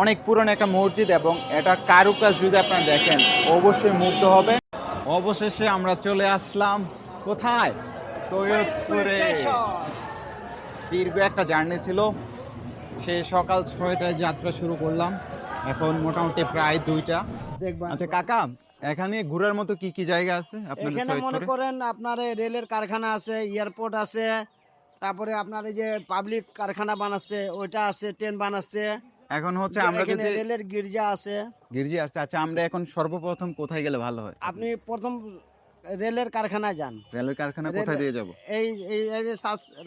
অনেক পুরনো একটা মসজিদ এবং এটা কারুকাজ যদি আপনারা দেখেন অবশ্যই মুগ্ধ হবে অবশেষে আমরা চলে আসলাম কোথায়? সৈয়দপুরে। দীর্ঘ একটা জার্নি ছিল। সে সকাল ছয়টায় যাত্রা শুরু করলাম। এখন মোটামুটি প্রায় দুইটা। দেখবেন। আচ্ছা কাকা এখানে ঘোরার মতো কি কি জায়গা আছে আপনাদের এখানে মনে করেন আপনার এই রেলের কারখানা আছে এয়ারপোর্ট আছে তারপরে আপনার এই যে পাবলিক কারখানা বানাচ্ছে ওইটা আছে ট্রেন বানাচ্ছে। এখন হচ্ছে আমরা যদি রেলের গির্জা আছে। গির্জি আছে। আচ্ছা আমরা এখন সর্বপ্রথম কোথায় গেলে ভালো হয়? আপনি প্রথম রেলের কারখানায় যান। রেলের কারখানা কোথায় দিয়ে যাব? এই এই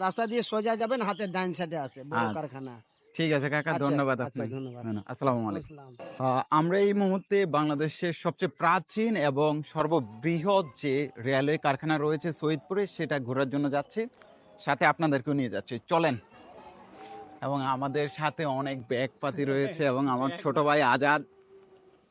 রাস্তা দিয়ে সোজা যাবেন হাতের ডাইন সাইডে আছে বড় আচ্ছা। কারখানা। ঠিক আছে কাকা আচ্ছা, ধন্যবাদ আচ্ছা, আপনাকে। আসসালামু আলাইকুম। আমরা এই মুহূর্তে বাংলাদেশের সবচেয়ে প্রাচীন এবং সর্ববৃহৎ যে রেলওয়ে কারখানা রয়েছে সৈয়দপুরে সেটা ঘোরার জন্য যাচ্ছি। সাথে আপনাদেরকেও নিয়ে যাচ্ছি। চলেন। এবং আমাদের সাথে অনেক ব্যাগপাতি রয়েছে এবং আমার ছোট ভাই আজাদ।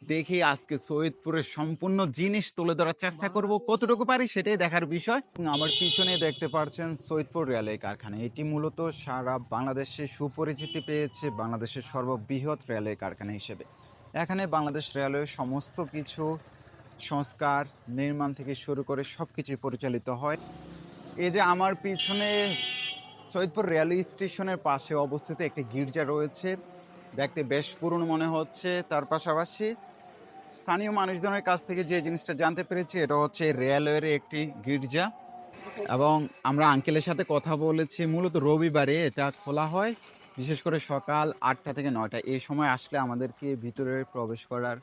দেখি আজকে সৈয়দপুরের সম্পূর্ণ জিনিস তুলে ধরার চেষ্টা করব। কতটুকু পারি সেটাই দেখার বিষয়। এবং আমার পিছনে দেখতে পাচ্ছেন সৈয়দপুর রেলওয়ে কারখানা। এটি মূলত সারা বাংলাদেশে সুপরিচিতি পেয়েছে বাংলাদেশের সর্ববৃহৎ রেলওয়ে কারখানা হিসেবে। এখানে বাংলাদেশ রেলওয়ে সমস্ত কিছু সংস্কার নির্মাণ থেকে শুরু করে সব কিছু পরিচালিত হয়। এই যে আমার পিছনে সৈয়দপুর রেলওয়ে স্টেশনের পাশে অবস্থিত একটি গির্জা রয়েছে। দেখতে বেশ পুরনো মনে হচ্ছে। তার পাশাপাশি স্থানীয় মানুষজনের কাছ থেকে যে জিনিসটা জানতে পেরেছি, এটা হচ্ছে রেলওয়ের একটি গির্জা। এবং আমরা আঙ্কেলের সাথে কথা বলেছি। মূলত রবিবারে এটা খোলা হয়। বিশেষ করে সকাল আটটা থেকে নয়টা। এই সময় আসলে আমাদেরকে ভিতরে প্রবেশ করার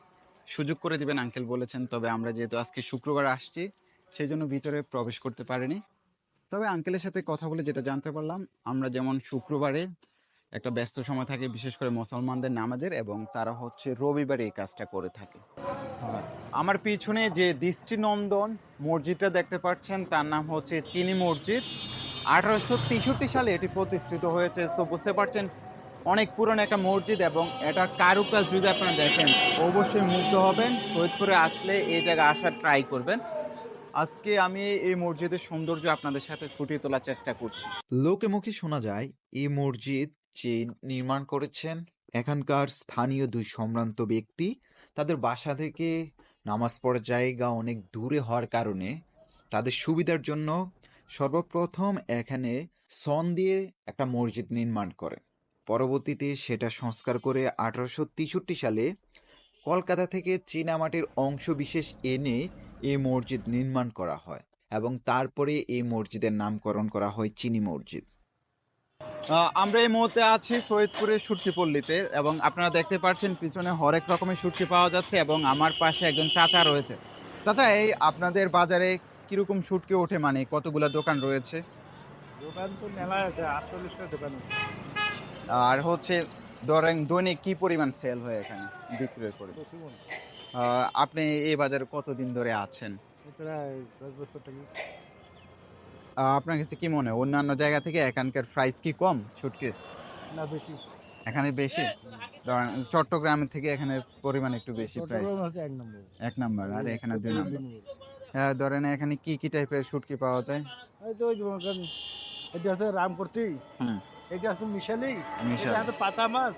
সুযোগ করে দিবেন, আঙ্কেল বলেছেন। তবে আমরা যেহেতু আজকে শুক্রবার আসছি, সেই জন্য ভিতরে প্রবেশ করতে পারিনি। তবে আঙ্কেলের সাথে কথা বলে যেটা জানতে পারলাম, আমরা যেমন শুক্রবারে একটা ব্যস্ত সময় থাকে, বিশেষ করে মুসলমানদের নামাজের এবং তারা হচ্ছে রবিবারে এই কাজটা করে থাকে। আমার পিছনে যে দৃষ্টিনন্দন মসজিদটা দেখতে পাচ্ছেন, তার নাম হচ্ছে চিনি মসজিদ। আঠারোশো তেষট্টি সালে এটি প্রতিষ্ঠিত হয়েছে। তো বুঝতে পারছেন, অনেক পুরনো একটা মসজিদ এবং এটার কারুকাজ যদি আপনারা দেখেন, অবশ্যই মুগ্ধ হবেন। সৈয়দপুরে আসলে এই জায়গায় আসার ট্রাই করবেন। আজকে আমি এই মসজিদের সৌন্দর্য আপনাদের সাথে ফুটিয়ে তোলার চেষ্টা করছি। লোকে মুখে শোনা যায়, এই মসজিদ যে নির্মাণ করেছেন। এখানকার স্থানীয় দুই সম্ভ্রান্ত ব্যক্তি, তাদের বাসা থেকে নামাজ পড়ার জায়গা অনেক দূরে হওয়ার কারণে তাদের সুবিধার জন্য সর্বপ্রথম এখানে সন দিয়ে একটা মসজিদ নির্মাণ করেন। পরবর্তীতে সেটা সংস্কার করে আঠারোশো তেষট্টি সালে কলকাতা থেকে চীনামাটির অংশ বিশেষ এনে এই মসজিদ নির্মাণ করা হয় এবং তারপরে এই মসজিদের নামকরণ করা হয় চিনি মসজিদ। আমরা এই মুহূর্তে আছি সৈয়দপুরের সুটকিপল্লিতে এবং আপনারা দেখতে পাচ্ছেন পিছনে হরেক রকমের সুটকি পাওয়া যাচ্ছে এবং আমার পাশে একজন চাচা রয়েছে। চাচা এই আপনাদের বাজারে কীরকম সুটকি ওঠে? মানে কতগুলা দোকান রয়েছে? দোকান তো মেলা আছে আটচল্লিশটা দোকান আর হচ্ছে ধরেন দৈনিক কি পরিমাণ সেল হয় এখানে বিক্রয় করে? আপনি এই বাজারে কতদিন ধরে আছেন? আপনার কাছে কি মনে হয় অন্যান্য জায়গা থেকে এখানকার প্রাইস কি কম সুটকির? না বেশি। এখানে বেশি? চট্টগ্রাম থেকে এখানে পরিমাণ একটু বেশি প্রাইস এক নম্বর। এক নাম্বার আর এখানে দুই নাম্বার। হ্যাঁ ধরেন এখানে কি কি টাইপের শুটকি পাওয়া যায়? এটা রামকর্তি হুম। এটা হচ্ছে মিশালি মিশাল। পাতা মাছ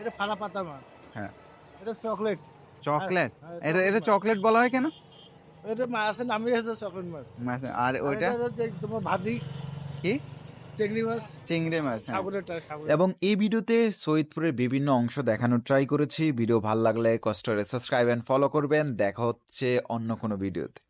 এটা ফালা পাতা মাছ। হ্যাঁ। এটা চকলেট। চকলেট? হ্যাঁ, এটা এটা চকলেট বলা হয় কেন? এটা মাছের নামই আছে চকলেট মাছ। মাছ- আর ওইটা? তোমার ভাদি কি? চিংড়ি মাছ। চিংড়ি মাছ হ্যাঁ। এবং এই ভিডিওতে সৈয়দপুরের বিভিন্ন অংশ দেখানোর ট্রাই করেছি। ভিডিও ভালো লাগলে কষ্ট করে সাবস্ক্রাইব এন্ড ফলো করবেন। দেখা হচ্ছে অন্য কোনো ভিডিওতে।